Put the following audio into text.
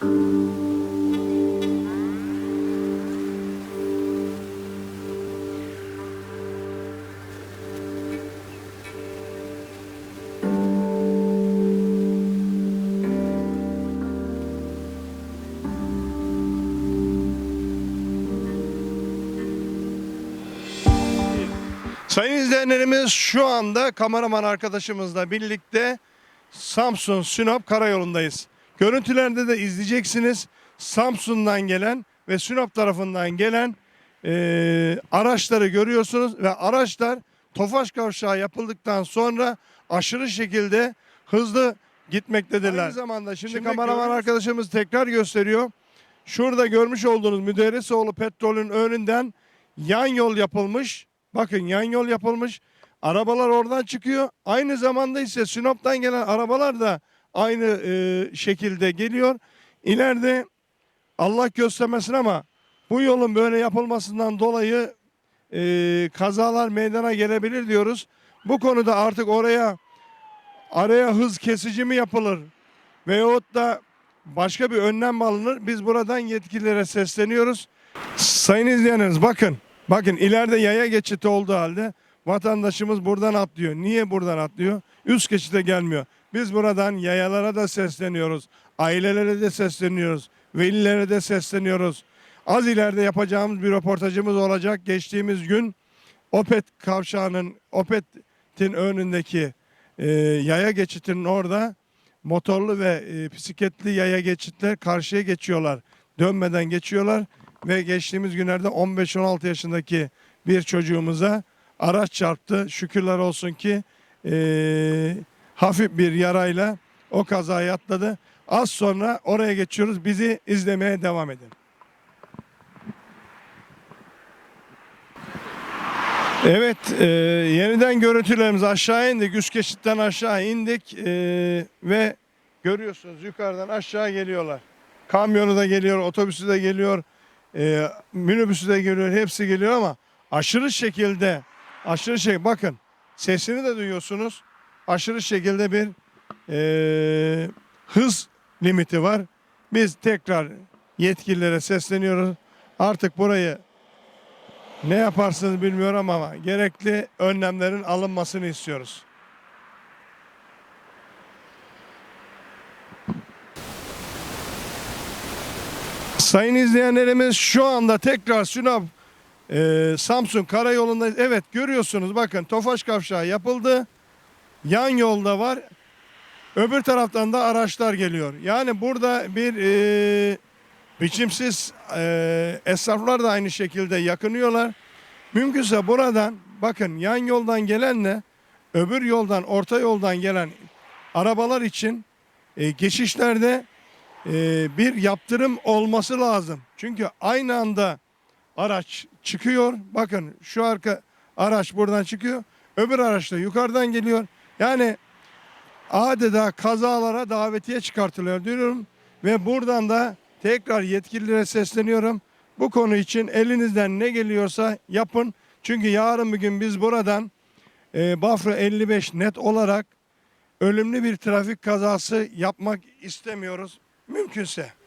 Sayın izleyenlerimiz şu anda kameraman arkadaşımızla birlikte Samsun Sinop karayolundayız. Görüntülerde de izleyeceksiniz. Samsun'dan gelen ve Sinop tarafından gelen eee, araçları görüyorsunuz ve araçlar Tofaş Kavşağı yapıldıktan sonra aşırı şekilde hızlı gitmektedirler. Aynı zamanda şimdi, kameraman arkadaşımız tekrar gösteriyor. Şurada görmüş olduğunuz Müderrisoğlu petrolün önünden yan yol yapılmış. Bakın yan yol yapılmış. Arabalar oradan çıkıyor. Aynı zamanda ise Sinop'tan gelen arabalar da aynı e, şekilde geliyor. İleride Allah göstermesin ama bu yolun böyle yapılmasından dolayı e, kazalar meydana gelebilir diyoruz. Bu konuda artık oraya araya hız kesici mi yapılır veyahut da başka bir önlem mi alınır? Biz buradan yetkililere sesleniyoruz. Sayın izleyenlerimiz bakın. Bakın ileride yaya geçiti olduğu halde vatandaşımız buradan atlıyor. Niye buradan atlıyor? Üst geçite gelmiyor. Biz buradan yayalara da sesleniyoruz. Ailelere de sesleniyoruz. Velilere de sesleniyoruz. Az ileride yapacağımız bir röportajımız olacak. Geçtiğimiz gün Opet kavşağının Opet'in önündeki e, yaya geçitinin orada motorlu ve e, bisikletli yaya geçitler karşıya geçiyorlar. Dönmeden geçiyorlar ve geçtiğimiz günlerde 15-16 yaşındaki bir çocuğumuza araç çarptı. Şükürler olsun ki e, hafif bir yarayla o kazayı atladı. Az sonra oraya geçiyoruz. Bizi izlemeye devam edin. Evet, e, yeniden görüntülerimiz aşağı indik. Üst geçitten aşağı indik e, ve görüyorsunuz yukarıdan aşağı geliyorlar. Kamyonu da geliyor, otobüsü de geliyor, e, minibüsü de geliyor, hepsi geliyor ama aşırı şekilde, aşırı şey, bakın sesini de duyuyorsunuz. Aşırı şekilde bir e, hız limiti var. Biz tekrar yetkililere sesleniyoruz. Artık burayı ne yaparsınız bilmiyorum ama gerekli önlemlerin alınmasını istiyoruz. Sayın izleyenlerimiz şu anda tekrar Sinop e, Samsun Karayolu'nda evet görüyorsunuz bakın Tofaş Kavşağı yapıldı. Yan yolda var. Öbür taraftan da araçlar geliyor. Yani burada bir e, biçimsiz e, esnaflar da aynı şekilde yakınıyorlar. Mümkünse buradan bakın yan yoldan gelenle öbür yoldan orta yoldan gelen arabalar için e, geçişlerde e, bir yaptırım olması lazım. Çünkü aynı anda araç çıkıyor. Bakın şu arka araç buradan çıkıyor. Öbür araç da yukarıdan geliyor. Yani adeta kazalara davetiye çıkartılıyor diyorum. Ve buradan da tekrar yetkililere sesleniyorum. Bu konu için elinizden ne geliyorsa yapın. Çünkü yarın bir gün biz buradan e, Bafra 55 net olarak ölümlü bir trafik kazası yapmak istemiyoruz. Mümkünse